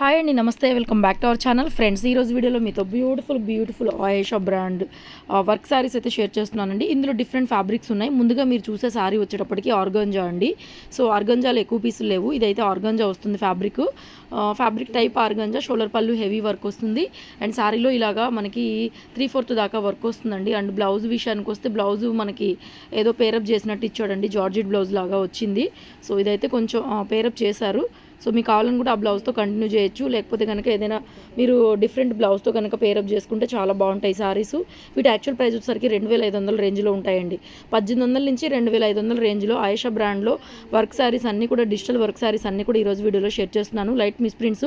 Hi అండి నమస్తే. Welcome back to our channel friends ఈరోజు వీడియోలో మీతో beautiful beautiful Ayesha brand work saris అయితే షేర్ చేస్తున్నానండి. ఇందులో డిఫరెంట్ ఫ్యాబ్రిక్స్ ఉన్నాయి. ముందుగా మీరు చూసే శారీ వచ్చేటప్పటికి ఆర్గంజా అండి. సో ఆర్గంజాలు ఎక్కువ పీసులు లేవు. ఇదైతే ఆర్గంజా వస్తుంది fabric fabric type organza shoulder పళ్ళు హెవీ వర్క్ వస్తుంది. అండ్ శారీలో ఇలాగా మనకి త్రీ ఫోర్త్ దాకా వర్క్ వస్తుందండి. అండ్ బ్లౌజ్ విషయానికి వస్తే బ్లౌజ్ మనకి ఏదో పేరప్ చేసినట్టు ఇచ్చాడండి. జార్జెట్ బ్లౌజ్ లాగా వచ్చింది. సో ఇదైతే కొంచెం పేరప్ చేశారు. సో మీకు కావాలని కూడా ఆ బ్లౌజ్తో కంటిన్యూ చేయొచ్చు. లేకపోతే కనుక ఏదైనా మీరు డిఫరెంట్ బ్లౌజ్తో కనుక పేరప్ చేసుకుంటే చాలా బాగుంటాయి సారీస్. వీటి యాక్చువల్ ప్రైస్ వచ్చేసరికి రెండు వేల ఐదు వందల రేంజ్లో ఉంటాయండి. పద్దెనిమిది వందల నుంచి రెండు వేల ఐదు వందల రేంజ్లో ఆయేషా బ్రాండ్లో వర్క్ సారీస్ అన్నీ కూడా డిజిటల్ వర్క్ సారీస్ అన్నీ కూడా ఈరోజు వీడియోలో షేర్ చేస్తున్నాను. Light misprints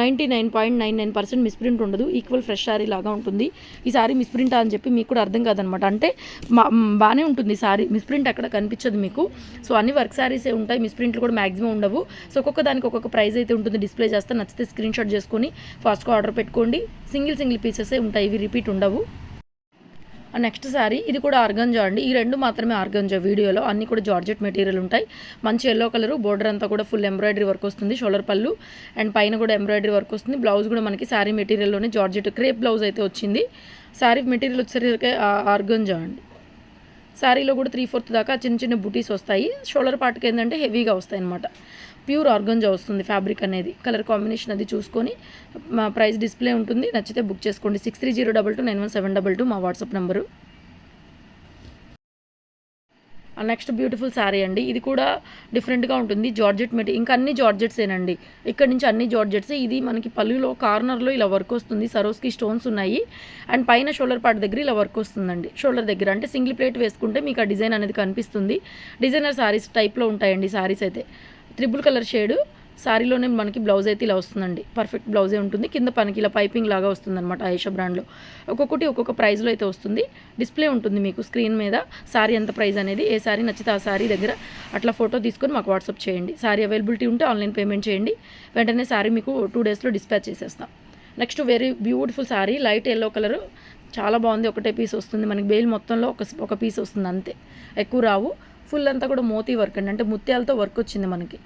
ninety nine point nine nine percent misprint ఉండదు. ఈక్వల్ ఫ్రెష్ సారీ లాగా ఉంటుంది. ఈ సారీ మిస్ప్రింటా అని చెప్పి మీకు కూడా అర్థం కాదనమాట. అంటే బాగానే ఉంటుంది సారీ మిస్ప్రింట్ అక్కడ కనిపించదు మీకు. సో అన్ని వర్క్ సారీసే ఉంటాయి. మిస్ప్రింట్లు కూడా మాక్సిమం ఉండవు. సో ఒక్కొక్క దానికి ఒక్కొక్క ప్రైస్ అయితే ఉంటుంది. డిస్ప్లే చేస్తే నచ్చితే స్క్రీన్ షాట్ చేసుకొని ఫాస్ట్గా ఆర్డర్ పెట్టుకోండి. సింగిల్ సింగిల్ పీసెసే ఉంటాయి. ఇవి రిపీట్ ఉండవు. నెక్స్ట్ శారీ ఇది కూడా ఆర్గంజా అండి. ఈ రెండు మాత్రమే ఆర్గంజా వీడియోలో. అన్ని కూడా జార్జెట్ మెటీరియల్ ఉంటాయి. మంచి ఎల్లో కలర్ బోర్డర్ అంతా కూడా ఫుల్ ఎంబ్రాయిడరీ వర్క్ వస్తుంది. షోల్డర్ పళ్ళు అండ్ పైన కూడా ఎంబ్రాయిడరీ వర్క్ వస్తుంది. బ్లౌజ్ కూడా మనకి శారీ మెటీరియల్లోనే జార్జెట్ క్రేప్ బ్లౌజ్ అయితే వచ్చింది. శారీ మెటీరియల్ వచ్చేసరికి ఆర్గంజా అండి. శారీలో కూడా త్రీ ఫోర్త్ దాకా చిన్న చిన్న బుటీస్ వస్తాయి. షోల్డర్ పార్ట్కి ఏంటంటే హెవీగా వస్తాయి అనమాట ప్యూర్ ఆర్గంజా వస్తుంది ఫ్యాబ్రిక్ అనేది. కలర్ కాంబినేషన్ అది చూసుకొని మా ప్రైస్ డిస్ప్లే ఉంటుంది. నచ్చితే బుక్ చేసుకోండి. Six three zero double two nine one seven double two మా WhatsApp number. Next beautiful sari అండి. ఇది కూడా డిఫరెంట్గా ఉంటుంది. జార్జెట్ మెటీ ఇంకా అన్ని జార్జెట్సేనండి ఇక్కడ నుంచి అన్ని జార్జెట్సే. ఇది మనకి పళ్ళులో కార్నర్లో ఇలా వర్క్ వస్తుంది. సరోస్కి స్టోన్స్ ఉన్నాయి. అండ్ పైన షోల్డర్ పార్ట్ దగ్గర ఇలా వర్క్ వస్తుందండి. షోల్డర్ దగ్గర అంటే సింగిల్ ప్లేట్ వేసుకుంటే మీకు ఆ డిజైన్ అనేది కనిపిస్తుంది. డిజైనర్ శారీస్ టైప్లో ఉంటాయండి శారీస్ అయితే. Triple colour shade. శారీలోనే మనకి బ్లౌజ్ అయితే ఇలా వస్తుందండి. పర్ఫెక్ట్ బ్లౌజే ఉంటుంది. కింద పనికి ఇలా పైపింగ్ లాగా వస్తుంది అనమాట బ్రాండ్లో. ఒక్కొక్కటి ఒక్కొక్క ప్రైస్లో అయితే వస్తుంది. డిస్ప్లే ఉంటుంది మీకు స్క్రీన్ మీద. శారీ ఎంత ప్రైస్ అనేది. ఏ శారీ నచ్చితే ఆ శారీ దగ్గర అట్లా ఫోటో తీసుకొని మాకు వాట్సాప్ చేయండి. శారీ అవైలబిలిటీ ఉంటే ఆన్లైన్ పేమెంట్ చేయండి. వెంటనే శారీ మీకు టూ డేస్లో డిస్పాచ్ చేసేస్తాం. Next very beautiful sari light yellow colour. చాలా బాగుంది. ఒకటే పీస్ వస్తుంది. మనకి బెయిల్ మొత్తంలో ఒక ఒక పీస్ వస్తుంది అంతే. ఎక్కువ రావు. ఫుల్ అంతా కూడా మోతీ వర్క్ అండి. అంటే ముత్యాలతో వర్క్ వచ్చింది మనకి.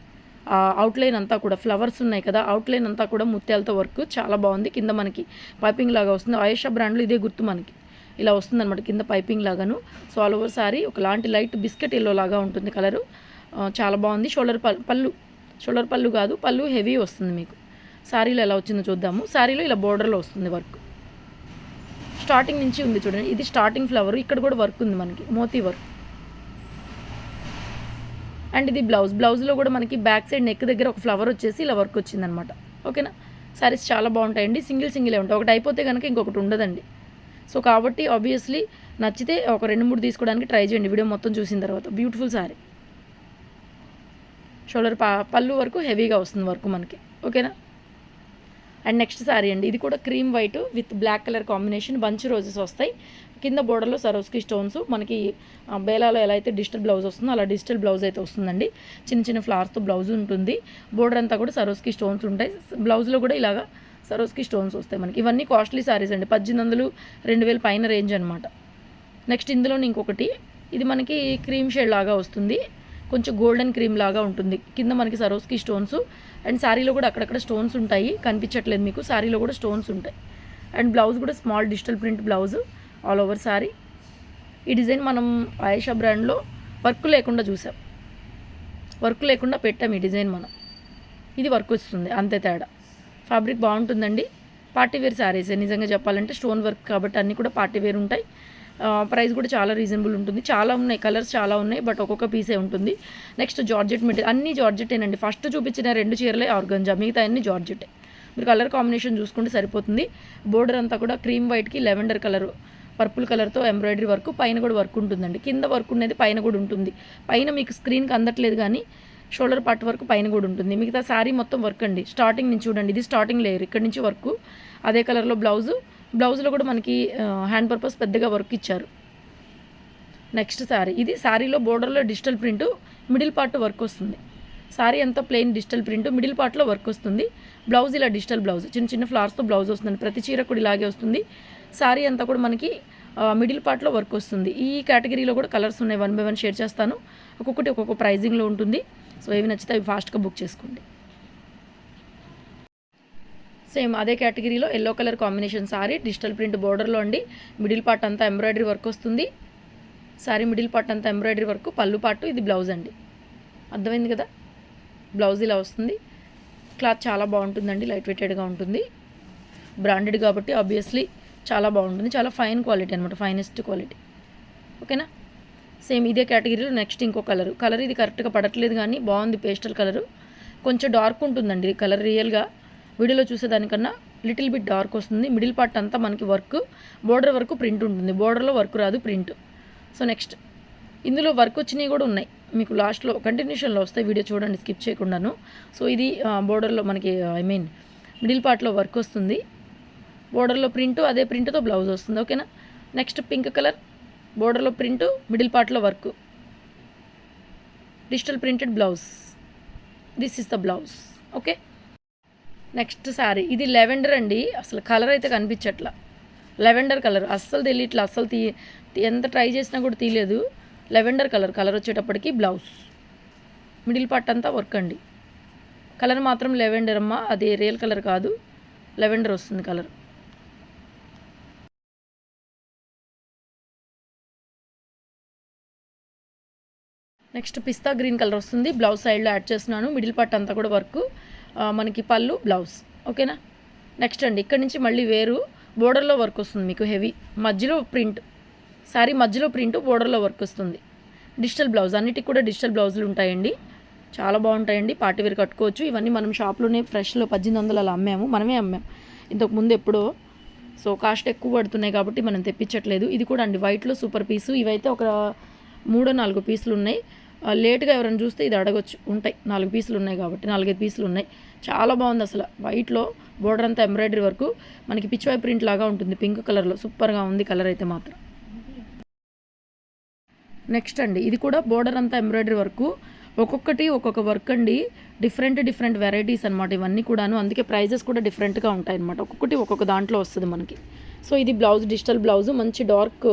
ఆ అవుట్లైన్ అంతా కూడా ఫ్లవర్స్ ఉన్నాయి కదా అవుట్లైన్ అంతా కూడా ముత్యాలతో వర్క్ చాలా బాగుంది. కింద మనకి పైపింగ్ లాగా వస్తుంది. ఆయేషా బ్రాండ్లో ఇదే గుర్తు మనకి. ఇలా వస్తుంది అనమాట కింద పైపింగ్ లాగాను. సో ఆల్ ఓవర్ సారీ ఒకలాంటి లైట్ బిస్కెట్ ఎల్లో లాగా ఉంటుంది కలరు చాలా బాగుంది. షోల్డర్ పల్- పళ్ళు షోల్డర్ పళ్ళు కాదు పళ్ళు హెవీ వస్తుంది మీకు. శారీలో ఎలా వచ్చిందో చూద్దాము. శారీలో ఇలా బోర్డర్లో వస్తుంది వర్క్ స్టార్టింగ్ నుంచి ఉంది చూడండి. ఇది స్టార్టింగ్ ఫ్లవర్ ఇక్కడ కూడా వర్క్ ఉంది మనకి. మోతీ వర్క్ అండ్ ఇది బ్లౌజ్. బ్లౌజ్లో కూడా మనకి బ్యాక్ సైడ్ నెక్ దగ్గర ఒక ఫ్లవర్ వచ్చేసి ఇలా వర్క్ వచ్చిందనమాట. ఓకేనా? సారీస్ చాలా బాగుంటాయండి. సింగిల్ సింగిలే ఉంటాయి. ఒకటి అయిపోతే కనుక ఇంకొకటి ఉండదండి. సో కాబట్టి ఆబ్వియస్లీ నచ్చితే ఒక రెండు మూడు తీసుకోవడానికి ట్రై చేయండి. వీడియో మొత్తం చూసిన తర్వాత. బ్యూటిఫుల్ సారీ షోల్డర్ పా పళ్ళు వరకు హెవీగా వస్తుంది వర్క్ మనకి. ఓకేనా? అండ్ నెక్స్ట్ శారీ అండి. ఇది కూడా cream white with black colour combination. Bunch roses వస్తాయి. కింద బోర్డర్లో సరోస్కి స్టోన్స్. మనకి బేలాలో ఎలా అయితే డిజిటల్ బ్లౌజ్ వస్తుందో అలా డిజిటల్ బ్లౌజ్ అయితే వస్తుందండి. చిన్న చిన్న ఫ్లవర్స్తో బ్లౌజ్ ఉంటుంది. బోర్డర్ అంతా కూడా సరోస్కి స్టోన్స్ ఉంటాయి. బ్లౌజ్లో కూడా ఇలాగా సరోస్కి స్టోన్స్ వస్తాయి మనకి. ఇవన్నీ కాస్ట్లీ శారీస్ అండి. పద్దెనిమిది వందలు రెండు వేల పైన రేంజ్ అనమాట నెక్స్ట్ ఇందులో ఇంకొకటి ఇది మనకి క్రీమ్ షేడ్ లాగా వస్తుంది. కొంచెం గోల్డెన్ క్రీమ్ లాగా ఉంటుంది. కింద మనకి సరోస్కి స్టోన్స్ అండ్ శారీలో కూడా అక్కడక్కడ స్టోన్స్ ఉంటాయి. కనిపించట్లేదు మీకు. శారీలో కూడా స్టోన్స్ ఉంటాయి. అండ్ బ్లౌజ్ కూడా small digital print blouse all over sari. ఈ డిజైన్ మనం ఆయేషా బ్రాండ్లో వర్క్ లేకుండా చూసాం. వర్క్ లేకుండా పెట్టాం ఈ డిజైన్ మనం. ఇది వర్క్ వస్తుంది. అంతే తేడా. ఫ్యాబ్రిక్ బాగుంటుందండి. Party wear saris. నిజంగా చెప్పాలంటే స్టోన్ వర్క్ కాబట్టి అన్నీ కూడా పార్టీ వేర్ ఉంటాయి. ప్రైస్ కూడా చాలా రీజనబుల్ ఉంటుంది. చాలా ఉన్నాయి కలర్స్ చాలా ఉన్నాయి బట్ ఒక్కొక్క పీసే ఉంటుంది. నెక్స్ట్ జార్జెట్ మెటీరియల్ అన్ని జార్జెటేనండి ఫస్ట్ చూపించిన రెండు చీరలే ఆర్గంజా మిగతా అన్ని జార్జెటే మీరు కలర్ కాంబినేషన్ చూసుకుంటే సరిపోతుంది. బోర్డర్ అంతా కూడా క్రీమ్ వైట్కి లెవెండర్ కలర్ పర్పుల్ కలర్తో ఎంబ్రాయిడరీ వర్క్ పైన కూడా వర్క్ ఉంటుందండి. కింద వర్క్ ఉండేది పైన కూడా ఉంటుంది. పైన మీకు స్క్రీన్కి అందట్లేదు కానీ షోల్డర్ పార్ట్ వరకు పైన కూడా ఉంటుంది. మిగతా శారీ మొత్తం వర్క్ అండి. స్టార్టింగ్ నుంచి చూడండి ఇది స్టార్టింగ్ లేయర్ ఇక్కడ నుంచి వర్క్. అదే కలర్లో బ్లౌజు బ్లౌజ్లో కూడా మనకి హ్యాండ్ పర్పస్ పెద్దగా వర్క్ ఇచ్చారు. నెక్స్ట్ శారీ ఇది శారీలో బోర్డర్లో digital print middle part work వస్తుంది. శారీ అంతా ప్లెయిన్ డిజిటల్ ప్రింట్ మిడిల్ పార్ట్లో వర్క్ వస్తుంది. బ్లౌజ్ ఇలా డిజిటల్ బ్లౌజ్ చిన్న చిన్న ఫ్లవర్స్తో బ్లౌజ్ వస్తుంది. ప్రతి చీర కూడా ఇలాగే వస్తుంది. శారీ అంతా కూడా మనకి మిడిల్ పార్ట్లో వర్క్ వస్తుంది. ఈ కేటగిరీలో కూడా కలర్స్ ఉన్నాయి. వన్ బై వన్ షేర్ చేస్తాను. ఒక్కొక్కటి ఒక్కొక్క ప్రైజింగ్లో ఉంటుంది. సో ఏవి నచ్చితే అవి ఫాస్ట్గా బుక్ చేసుకోండి. సేమ్ అదే కేటగిరీలో yellow colour combination sari digital print బోర్డర్లో అండి. మిడిల్ పార్ట్ అంతా ఎంబ్రాయిడరీ వర్క్ వస్తుంది. సారీ మిడిల్ పార్ట్ అంతా ఎంబ్రాయిడరీ వర్క్ పళ్ళు పార్ట్ ఇది బ్లౌజ్ అండి. అర్థమైంది కదా? బ్లౌజ్ ఇలా వస్తుంది. క్లాత్ చాలా బాగుంటుందండి లైట్ వెయిటెడ్గా ఉంటుంది. బ్రాండెడ్ కాబట్టి ఆబ్వియస్లీ చాలా బాగుంటుంది. చాలా ఫైన్ క్వాలిటీ అనమాట ఫైనెస్ట్ క్వాలిటీ ఓకేనా సేమ్ ఇదే కేటగిరీలో నెక్స్ట్ ఇంకో కలర్ కలర్ ఇది కరెక్ట్గా పడట్లేదు కానీ బాగుంది పేస్టల్ కలరు కొంచెం డార్క్ ఉంటుందండి కలర్ రియల్గా వీడియోలో చూసేదానికన్నా లిటిల్ బిట్ డార్క్ వస్తుంది. మిడిల్ పార్ట్ అంతా మనకి వర్క్ బోర్డర్ వరకు ప్రింట్ ఉంటుంది. బోర్డర్లో వర్క్ రాదు ప్రింట్. So next. ఇందులో వర్క్ వచ్చినవి కూడా ఉన్నాయి. మీకు లాస్ట్లో కంటిన్యూషన్లో వస్తాయి వీడియో చూడండి స్కిప్ చేయకుండాను. సో ఇది బోర్డర్లో మనకి ఐ మీన్ మిడిల్ పార్ట్లో వర్క్ వస్తుంది. బోర్డర్లో ప్రింట్ అదే ప్రింట్తో బ్లౌజ్ వస్తుంది. ఓకేనా? Next pink colour. బోర్డర్లో ప్రింట్ మిడిల్ పార్ట్లో work. Digital printed blouse. This is the blouse. Okay? Next sari. ఇది లెవెండర్ అండి. అసలు కలర్ అయితే కనిపించట్లా. Lavender colour. అస్సలు తెలియట్లా అస్సలు తీ తీ- ఎంత ట్రై చేసినా కూడా తీయలేదు. Lavender colour. కలర్ వచ్చేటప్పటికి బ్లౌజ్. మిడిల్ పార్ట్ అంతా వర్క్ అండి. కలర్ మాత్రం లెవెండర్ అమ్మ. అది రియల్ కలర్ కాదు. లెవెండర్ వస్తుంది కలర్. నెక్స్ట్ పిస్తా గ్రీన్ కలర్ వస్తుంది. బ్లౌజ్ సైడ్లో యాడ్ చేస్తున్నాను. మిడిల్ పార్ట్ అంతా కూడా వర్క్. మనకి పళ్ళు బ్లౌజ్ ఓకేనా? నెక్స్ట్ అండి. ఇక్కడ నుంచి మళ్ళీ వేరు. బోర్డర్లో వర్క్ వస్తుంది మీకు హెవీ మధ్యలో ప్రింట్ సారీ మధ్యలో ప్రింట్ బోర్డర్లో వర్క్ వస్తుంది. డిజిటల్ బ్లౌజ్ అన్నిటికి కూడా డిజిటల్ బ్లౌజులు ఉంటాయండి. చాలా బాగుంటాయండి. పార్టీ వేర్ కట్టుకోవచ్చు. ఇవన్నీ మనం షాప్లోనే ఫ్రెష్లో పద్దెనిమిది వందలు అలా అమ్మాము. మనమే అమ్మాము ఇంతకు ముందు ఎప్పుడో. సో కాస్ట్ ఎక్కువ పడుతున్నాయి కాబట్టి మనం తెప్పించట్లేదు. ఇది కూడా అండి. వైట్లో సూపర్ పీసు ఇవైతే ఒక మూడో నాలుగు పీసులు ఉన్నాయి. లేట్గా ఎవరైనా చూస్తే ఇది అడగొచ్చు. ఉంటాయి. నాలుగు పీసులు ఉన్నాయి కాబట్టి నాలుగైదు పీసులు ఉన్నాయి. చాలా బాగుంది అసలు. వైట్లో బోర్డర్ అంతా ఎంబ్రాయిడరీ వరకు మనకి పిచ్చివై ప్రింట్ లాగా ఉంటుంది. పింక్ కలర్లో సూపర్గా ఉంది కలర్ అయితే మాత్రం. నెక్స్ట్ అండి. ఇది కూడా బోర్డర్ అంతా ఎంబ్రాయిడరీ వరకు. ఒక్కొక్కటి ఒక్కొక్క వర్క్ అండి. డిఫరెంట్ డిఫరెంట్ వెరైటీస్ అనమాట ఇవన్నీ కూడాను. అందుకే ప్రైజెస్ కూడా డిఫరెంట్గా ఉంటాయి అనమాట ఒక్కొక్కటి ఒక్కొక్క దాంట్లో వస్తుంది మనకి. సో ఇది బ్లౌజ్ డిజిటల్ బ్లౌజ్ మంచి డార్క్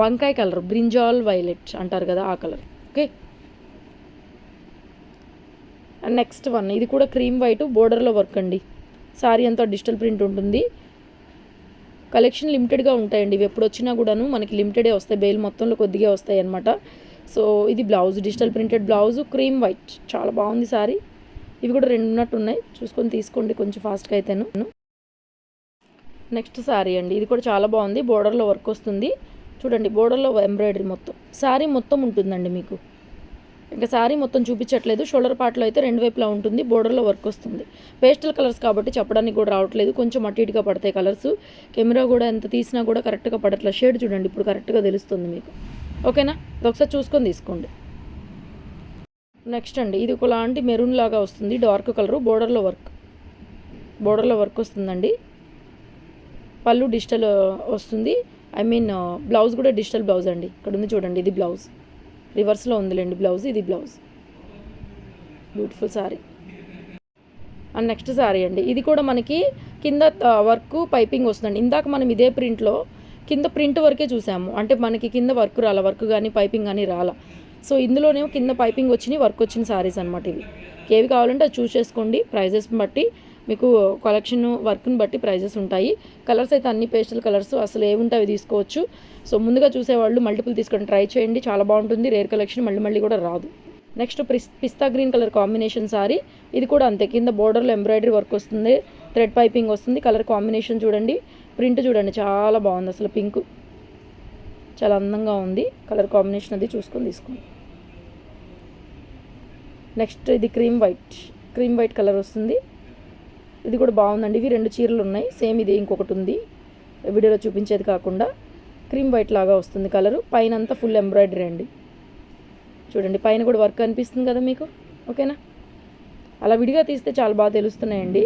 వంకాయ కలర్ బ్రింజాల్ వైలెట్ అంటారు కదా ఆ colour okay. And next one ఇది కూడా క్రీమ్ వైట్ బోర్డర్లో వర్క్ అండి. సారీ అంతా డిజిటల్ ప్రింట్ ఉంటుంది. కలెక్షన్ లిమిటెడ్గా ఉంటాయండి. ఇవి ఎప్పుడు వచ్చినా కూడాను మనకి లిమిటెడే వస్తాయి. బెయిల్ మొత్తంలో కొద్దిగా వస్తాయి అనమాట సో ఇది blouse digital printed blouse cream white చాలా బాగుంది సారీ ఇవి కూడా రెండు ఉన్నట్టు ఉన్నాయి. చూసుకొని తీసుకోండి కొంచెం ఫాస్ట్గా అయితేను. నెక్స్ట్ సారీ అండి. ఇది కూడా చాలా బాగుంది. బోర్డర్లో వర్క్ వస్తుంది. చూడండి బోర్డర్లో ఎంబ్రాయిడరీ మొత్తం. శారీ మొత్తం ఉంటుందండి మీకు. ఇంకా శారీ మొత్తం చూపించట్లేదు. షోల్డర్ పార్ట్లో అయితే రెండు వైపులా ఉంటుంది బోర్డర్లో వర్క్ వస్తుంది. పేస్టల్ కలర్స్ కాబట్టి చెప్పడానికి కూడా రావట్లేదు. కొంచెం అటు ఇటుగా పడతాయి కలర్స్ కెమెరా కూడా ఎంత తీసినా కూడా కరెక్ట్గా పడట్లేదు షేడ్ చూడండి ఇప్పుడు కరెక్ట్గా తెలుస్తుంది మీకు. ఓకేనా? ఒకసారి చూసుకొని తీసుకోండి. నెక్స్ట్ అండి ఇది ఒకలాంటి మెరూన్ లాగా వస్తుంది. డార్క్ కలరు బోర్డర్లో వర్క్ బోర్డర్లో వర్క్ వస్తుందండి. పళ్ళు డిజిటల్ వస్తుంది. ఐ మీన్ బ్లౌజ్ కూడా డిజిటల్ బ్లౌజ్ అండి. ఇక్కడ ఉంది చూడండి ఇది బ్లౌజ్. రివర్స్లో ఉందిలేండి బ్లౌజ్ ఇది blouse. Beautiful sari and next sari అండి. ఇది కూడా మనకి కింద వర్క్ పైపింగ్ వస్తుందండి. ఇందాక మనం ఇదే ప్రింట్లో కింద ప్రింట్ వరకే చూసాము. అంటే మనకి కింద వర్క్ రాల వర్క్ కానీ పైపింగ్ కానీ రాల. సో ఇందులోనేమో కింద పైపింగ్ వచ్చినాయి వర్క్ వచ్చిన సారీస్ అనమాట ఇవి. ఏవి కావాలంటే అది చూస్ చేసుకోండి. ప్రైజెస్ బట్టి మీకు కలెక్షన్ వర్క్ని బట్టి ప్రైజెస్ ఉంటాయి. కలర్స్ అయితే అన్ని పేస్టల్ కలర్స్ అసలు ఏవి అవి తీసుకోవచ్చు. సో ముందుగా చూసేవాళ్ళు మల్టిపుల్ తీసుకొని ట్రై చేయండి. చాలా బాగుంటుంది. రేర్ కలెక్షన్ మళ్ళీ మళ్ళీ కూడా రాదు. నెక్స్ట్ పిస్ పిస్తా గ్రీన్ కలర్ కాంబినేషన్ సారీ ఇది కూడా అంతే. కింద బోర్డర్లో ఎంబ్రాయిడరీ వర్క్ వస్తుంది. థ్రెడ్ పైపింగ్ వస్తుంది. కలర్ కాంబినేషన్ చూడండి. ప్రింట్ చూడండి. చాలా బాగుంది అసలు పింక్ చాలా అందంగా ఉంది. కలర్ కాంబినేషన్ అది చూసుకొని తీసుకోండి. నెక్స్ట్ ఇది cream white cream white colour వస్తుంది. ఇది కూడా బాగుందండి. ఇవి రెండు చీరలు ఉన్నాయి. సేమ్ ఇది ఇంకొకటి ఉంది. వీడియోలో చూపించేది కాకుండా క్రీమ్ వైట్ లాగా వస్తుంది కలరు. పైన అంతా ఫుల్ ఎంబ్రాయిడరీ అండి. చూడండి పైన కూడా వర్క్ అనిపిస్తుంది కదా మీకు? ఓకేనా? అలా విడిగా తీస్తే చాలా బాగా తెలుస్తున్నాయండి.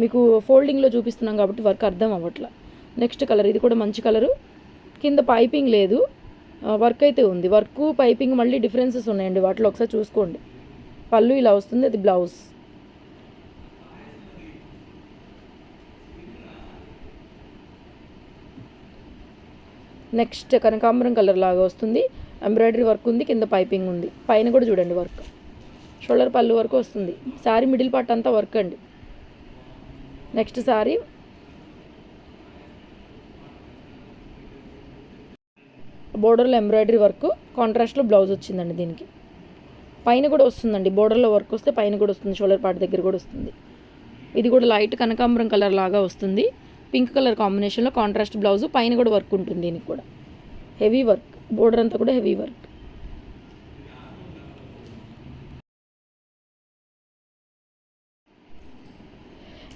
మీకు ఫోల్డింగ్లో చూపిస్తున్నాం కాబట్టి వర్క్ అర్థం అవ్వట్లా. నెక్స్ట్ కలర్ ఇది కూడా మంచి కలరు. కింద పైపింగ్ లేదు. వర్క్ అయితే ఉంది. వర్క్ పైపింగ్ మళ్ళీ డిఫరెన్సెస్ ఉన్నాయండి. వాటిలో ఒకసారి చూసుకోండి. పళ్ళు ఇలా వస్తుంది అది బ్లౌజ్. నెక్స్ట్ కనకాంబరం కలర్ లాగా వస్తుంది. ఎంబ్రాయిడరీ వర్క్ ఉంది కింద పైపింగ్ ఉంది. పైన కూడా చూడండి వర్క్. షోల్డర్ పళ్ళు వరకు వస్తుంది. శారీ మిడిల్ పార్ట్ అంతా వర్క్ అండి. నెక్స్ట్ సారీ. బోర్డర్లో ఎంబ్రాయిడరీ వర్క్ కాంట్రాస్ట్లో బ్లౌజ్ వచ్చిందండి దీనికి. పైన కూడా వస్తుందండి. బోర్డర్లో వర్క్ వస్తే పైన కూడా వస్తుంది. షోల్డర్ పార్ట్ దగ్గర కూడా వస్తుంది. ఇది కూడా లైట్ కనకాంబరం కలర్ లాగా వస్తుంది. పింక్ కలర్ కాంబినేషన్లో కాంట్రాస్ట్ బ్లౌజ్ పైన కూడా వర్క్ ఉంటుంది దీనికి కూడా. హెవీ వర్క్ బోర్డర్ అంతా కూడా హెవీ వర్క్.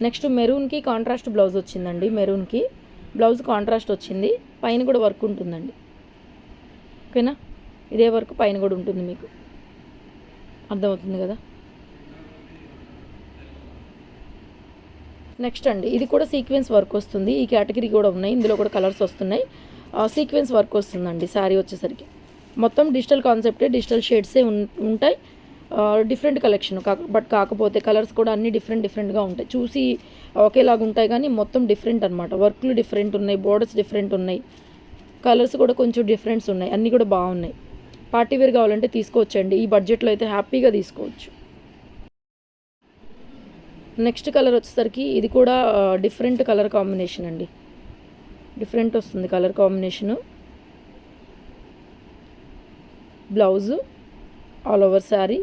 నెక్స్ట్ మెరూన్కి కాంట్రాస్ట్ బ్లౌజ్ వచ్చిందండి మెరూన్కి. బ్లౌజ్ కాంట్రాస్ట్ వచ్చింది పైన కూడా వర్క్ ఉంటుందండి. ఓకేనా? ఇదే వర్క్ పైన కూడా ఉంటుంది మీకు. అర్థమవుతుంది కదా? నెక్స్ట్ అండి ఇది కూడా సీక్వెన్స్ వర్క్ వస్తుంది. ఈ కేటగిరీ కూడా ఉన్నాయి. ఇందులో కూడా కలర్స్ వస్తున్నాయి. సీక్వెన్స్ వర్క్ వస్తుందండి శారీ వచ్చేసరికి. మొత్తం డిజిటల్ కాన్సెప్టే డిజిటల్ షేడ్సే ఉంటాయి. డిఫరెంట్ కలెక్షన్ కాక బట్ కాకపోతే కలర్స్ కూడా అన్నీ డిఫరెంట్ డిఫరెంట్గా ఉంటాయి. చూసి ఒకేలాగా ఉంటాయి కానీ మొత్తం డిఫరెంట్ అనమాట వర్క్లు డిఫరెంట్ ఉన్నాయి బోర్డర్స్ డిఫరెంట్ ఉన్నాయి. కలర్స్ కూడా కొంచెం డిఫరెంట్స్ ఉన్నాయి. అన్నీ కూడా బాగున్నాయి. పార్టీ వేర్ కావాలంటే తీసుకోవచ్చండి. ఈ బడ్జెట్లో అయితే హ్యాపీగా తీసుకోవచ్చు. నెక్స్ట్ కలర్ వచ్చేసరికి ఇది కూడా డిఫరెంట్ కలర్ కాంబినేషన్ అండి. డిఫరెంట్ వస్తుంది colour combination. Blouse all over sari.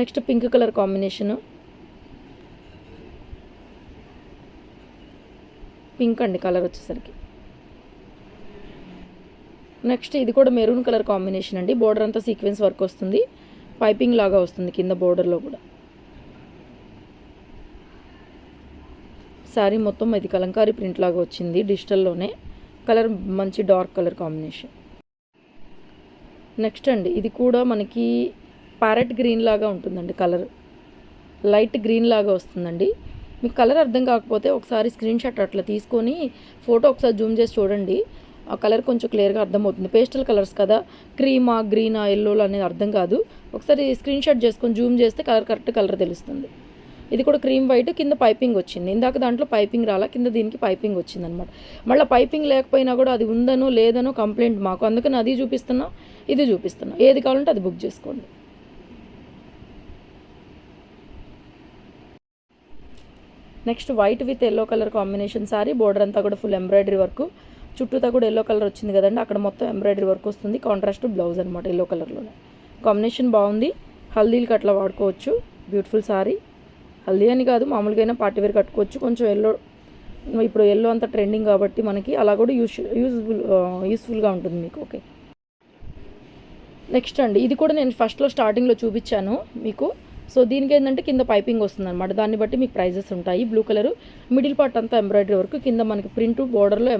Next pink colour combination. Pink అండి కలర్ వచ్చేసరికి. నెక్స్ట్ ఇది కూడా మెరూన్ కలర్ కాంబినేషన్ అండి. బోర్డర్ అంతా సీక్వెన్స్ వర్క్ వస్తుంది. పైపింగ్ లాగా వస్తుంది కింద బోర్డర్లో కూడా. శారీ మొత్తం ఇది కలంకారీ ప్రింట్ లాగా వచ్చింది డిజిటల్లోనే కలర్ మంచి డార్క్ కలర్ కాంబినేషన్ నెక్స్ట్ అండి ఇది కూడా మనకి ప్యారెట్ గ్రీన్ లాగా ఉంటుందండి కలర్ లైట్ గ్రీన్ లాగా వస్తుందండి. మీకు కలర్ అర్థం కాకపోతే ఒకసారి స్క్రీన్ షాట్ అట్లా తీసుకొని ఫోటో ఒకసారి జూమ్ చేసి చూడండి. ఆ కలర్ కొంచెం క్లియర్గా అర్థమవుతుంది. పేస్టల్ కలర్స్ కదా. క్రీమా గ్రీనా ఎల్లోలు అనేది అర్థం కాదు. ఒకసారి స్క్రీన్ షాట్ చేసుకొని జూమ్ చేస్తే కలర్ కరెక్ట్ కలర్ తెలుస్తుంది. ఇది కూడా క్రీమ్ వైట్ కింద పైపింగ్ వచ్చింది. ఇందాక దాంట్లో పైపింగ్ రాలా కింద దీనికి పైపింగ్ వచ్చింది అనమాట మళ్ళీ పైపింగ్ లేకపోయినా కూడా అది ఉందనో లేదనో కంప్లైంట్ మాకు. అందుకని అది చూపిస్తున్నా ఇది చూపిస్తున్నా. ఏది కావాలంటే అది బుక్ చేసుకోండి. Next white with yellow colour combination sari border అంతా కూడా ఫుల్ ఎంబ్రాయిడరీ వర్క్. చుట్టూతా కూడా ఎల్లో కలర్ వచ్చింది కదండి. అక్కడ మొత్తం ఎంబ్రాయిడరీ వర్క్ వస్తుంది. కాంట్రాస్ట్ బ్లౌజ్ అనమాట ఎల్లో కలర్లోనే కాంబినేషన్ బాగుంది. హల్దీలకి అట్లా వాడుకోవచ్చు. బ్యూటిఫుల్ సారీ హల్దీ అని కాదు మామూలుగా అయినా పార్టీ వేర్ కట్టుకోవచ్చు. కొంచెం ఎల్లో ఇప్పుడు ఎల్లో అంత ట్రెండింగ్ కాబట్టి మనకి అలా కూడా యూస్ యూస్ఫుల్ యూస్ఫుల్గా ఉంటుంది మీకు ఓకే నెక్స్ట్ అండి ఇది కూడా నేను ఫస్ట్లో స్టార్టింగ్లో చూపించాను మీకు. సో దీనికి ఏంటంటే కింద పైపింగ్ వస్తుంది అనమాట దాన్ని బట్టి మీకు ప్రైజెస్ ఉంటాయి. బ్లూ కలర్ మిడిల్ పార్ట్ అంతా ఎంబ్రాయిడరీ వర్క్ కింద మనకి ప్రింట్ బోర్డర్లో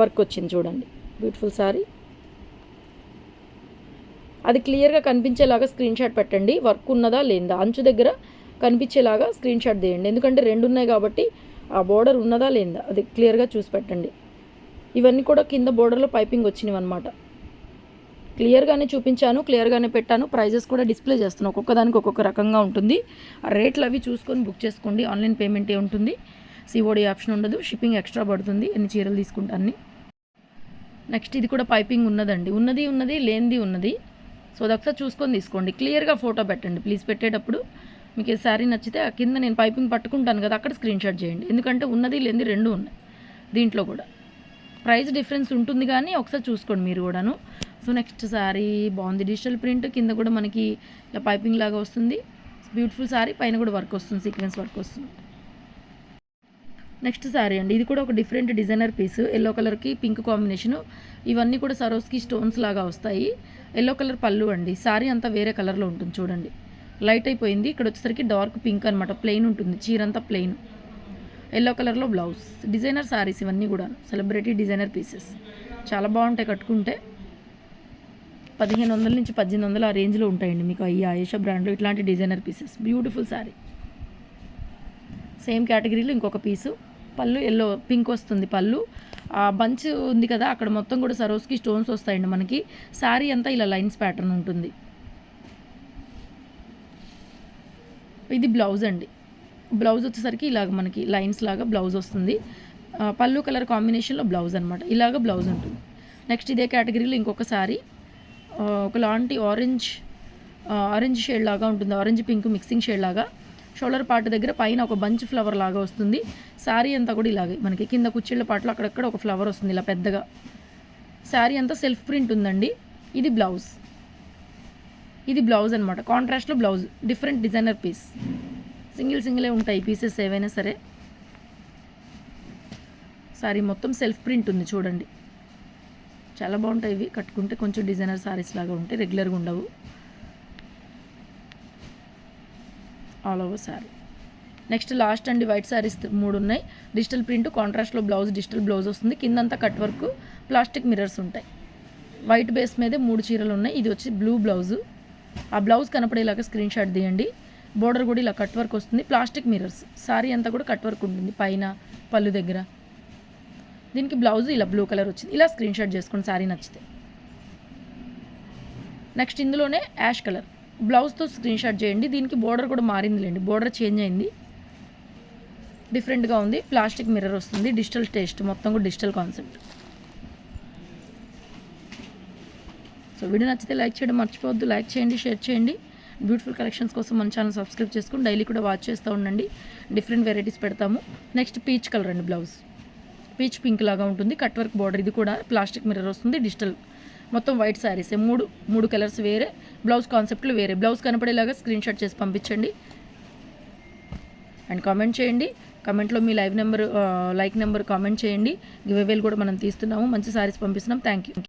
వర్క్ వచ్చింది చూడండి. Beautiful sorry. అది క్లియర్గా కనిపించేలాగా స్క్రీన్ షాట్ పెట్టండి. వర్క్ ఉన్నదా లేదా? అంచు దగ్గర కనిపించేలాగా స్క్రీన్ షాట్ తీయండి. ఎందుకంటే రెండు ఉన్నాయి కాబట్టి ఆ బోర్డర్ ఉన్నదా లేదా అది క్లియర్గా చూసి పెట్టండి. ఇవన్నీ కూడా కింద బోర్డర్లో పైపింగ్ వచ్చినవి అనమాట క్లియర్గానే చూపించాను క్లియర్గానే పెట్టాను. ప్రైజెస్ కూడా డిస్ప్లే చేస్తున్నాను ఒక్కొక్క దానికి ఒక్కొక్క రకంగా ఉంటుంది. ఆ రేట్లు అవి చూసుకొని బుక్ చేసుకోండి. ఆన్లైన్ పేమెంటే ఉంటుంది. సిఓడి ఆప్షన్ ఉండదు. షిప్పింగ్ ఎక్స్ట్రా పడుతుంది. ఎన్ని చీరలు తీసుకుంటాన్ని నెక్స్ట్ ఇది కూడా పైపింగ్ ఉన్నదండి. ఉన్నది ఉన్నది లేనిది ఉన్నది. సో అది ఒకసారి చూసుకొని తీసుకోండి. క్లియర్గా ఫోటో పెట్టండి. ప్లీజ్ పెట్టేటప్పుడు మీకు ఈ శారీ నచ్చితే ఆ కింద నేను పైపింగ్ పట్టుకుంటాను కదా అక్కడ స్క్రీన్ షాట్ చేయండి. ఎందుకంటే ఉన్నది లేనిది రెండు ఉన్నాయి దీంట్లో కూడా. ప్రైస్ డిఫరెన్స్ ఉంటుంది కానీ ఒకసారి చూసుకోండి మీరు కూడాను. సో నెక్స్ట్ శారీ బాగుంది. డిజిటల్ ప్రింట్ కింద కూడా మనకి ఇలా పైపింగ్ లాగా వస్తుంది. బ్యూటిఫుల్ శారీ పైన కూడా వర్క్ వస్తుంది సీక్వెన్స్ వర్క్ వస్తుంది. నెక్స్ట్ శారీ అండి. ఇది కూడా ఒక డిఫరెంట్ డిజైనర్ పీస్ ఎల్లో కలర్కి పింక్ కాంబినేషను ఇవన్నీ కూడా సరోస్కి స్టోన్స్ లాగా వస్తాయి. ఎల్లో కలర్ పళ్ళు అండి. శారీ అంతా వేరే కలర్లో ఉంటుంది చూడండి. లైట్ అయిపోయింది. ఇక్కడ వచ్చేసరికి డార్క్ పింక్ అనమాట ప్లెయిన్ ఉంటుంది. చీర అంతా ప్లెయిన్ ఎల్లో కలర్లో బ్లౌజ్ డిజైనర్ శారీస్ ఇవన్నీ కూడా సెలబ్రిటీ డిజైనర్ పీసెస్ చాలా బాగుంటాయి కట్టుకుంటే. పదిహేను వందల నుంచి పద్దెనిమిది వందలు ఆ రేంజ్లో ఉంటాయండి మీకు ఈ ఆయేషా బ్రాండ్లో ఇట్లాంటి designer pieces. Beautiful sari same కేటగిరీలో ఇంకొక పీసు. పళ్ళు ఎల్లో పింక్ వస్తుంది పళ్ళు. ఆ బంచ్ ఉంది కదా అక్కడ మొత్తం కూడా సరోస్కి స్టోన్స్ వస్తాయండి మనకి. శారీ అంతా ఇలా లైన్స్ ప్యాటర్న్ ఉంటుంది. ఇది బ్లౌజ్ అండి. బ్లౌజ్ వచ్చేసరికి ఇలాగ మనకి లైన్స్ లాగా బ్లౌజ్ వస్తుంది. పళ్ళు కలర్ కాంబినేషన్లో బ్లౌజ్ అనమాట ఇలాగ బ్లౌజ్ ఉంటుంది. నెక్స్ట్ ఇదే కేటగిరీలో ఇంకొక శారీ ఒకలాంటి ఆరెంజ్ ఆరెంజ్ షేడ్ లాగా ఉంటుంది. ఆరెంజ్ పింక్ మిక్సింగ్ షేడ్ లాగా. షోల్డర్ పార్ట్ దగ్గర పైన ఒక బంచ్ ఫ్లవర్ లాగా వస్తుంది. శారీ అంతా కూడా ఇలాగే. మనకి కింద కుచ్చిళ్ళ పాటలో అక్కడక్కడ ఒక ఫ్లవర్ వస్తుంది ఇలా పెద్దగా. శారీ అంతా సెల్ఫ్ ప్రింట్ ఉందండి. ఇది బ్లౌజ్ ఇది బ్లౌజ్ అనమాట కాంట్రాస్ట్లో blouse different designer piece single సింగిలే ఉంటాయి. పీసెస్ ఏవైనా సరే. సారీ మొత్తం సెల్ఫ్ ప్రింట్ ఉంది చూడండి. చాలా బాగుంటాయి ఇవి. కట్టుకుంటే కొంచెం డిజైనర్ సారీస్ లాగా ఉంటాయి. రెగ్యులర్గా ఉండవు. All over sari next last అండి వైట్ సారీస్ మూడు ఉన్నాయి. డిజిటల్ ప్రింట్ కాంట్రాస్ట్లో బ్లౌజ్ డిజిటల్ బ్లౌజ్ వస్తుంది. కిందంతా కట్ వర్క్ ప్లాస్టిక్ మిర్రర్స్ ఉంటాయి. వైట్ బేస్ మీదే మూడు చీరలు ఉన్నాయి. ఇది వచ్చి బ్లూ బ్లౌజు ఆ బ్లౌజ్ కనపడేలాగా స్క్రీన్ షాట్ తీయండి. బోర్డర్ కూడా ఇలా కట్ వర్క్ వస్తుంది. ప్లాస్టిక్ మిర్రర్స్ సారీ అంతా కూడా కట్ వర్క్ ఉంటుంది. పైన పళ్ళు దగ్గర. దీనికి బ్లౌజ్ ఇలా బ్లూ కలర్ వచ్చింది. ఇలా స్క్రీన్ షాట్ చేసుకోండి సారీ నచ్చితే. నెక్స్ట్ ఇందులోనే యాష్ కలర్. బ్లౌజ్తో స్క్రీన్ షాట్ చేయండి. దీనికి బోర్డర్ కూడా మారిందిలేండి. బోర్డర్ చేంజ్ అయింది. డిఫరెంట్గా ఉంది. ప్లాస్టిక్ మిర్రర్ వస్తుంది. Digital taste. మొత్తం కూడా డిజిటల్ కాన్సెప్ట్. సో వీడియో నచ్చితే లైక్ చేయడం మర్చిపోవద్దు. లైక్ చేయండి షేర్ చేయండి. బ్యూటిఫుల్ కలెక్షన్స్ కోసం మన ఛానల్ సబ్స్క్రైబ్ చేసుకుని డైలీ కూడా వాచ్ చేస్తూ ఉండండి. డిఫరెంట్ వెరైటీస్ పెడతాము. నెక్స్ట్ పీచ్ కలర్ అండి బ్లౌజ్. పీచ్ పింక్ లాగా ఉంటుంది. కట్ వర్క్ బార్డర్ ఇది కూడా ప్లాస్టిక్ మిర్రర్ వస్తుంది. డిజిటల్ మొత్తం వైట్ శారీస్. మూడు మూడు కలర్స్ వేరే. బ్లౌజ్ కాన్సెప్ట్లు వేరే. బ్లౌజ్ కనపడేలాగా స్క్రీన్ షాట్ చేసి పంపించండి. అండ్ కామెంట్ చేయండి. కమెంట్లో మీ live number like number comment చేయండి. గివ్ అవేలు కూడా మనం తీస్తున్నాము. మంచి సారీస్ పంపిస్తున్నాం. Thank you.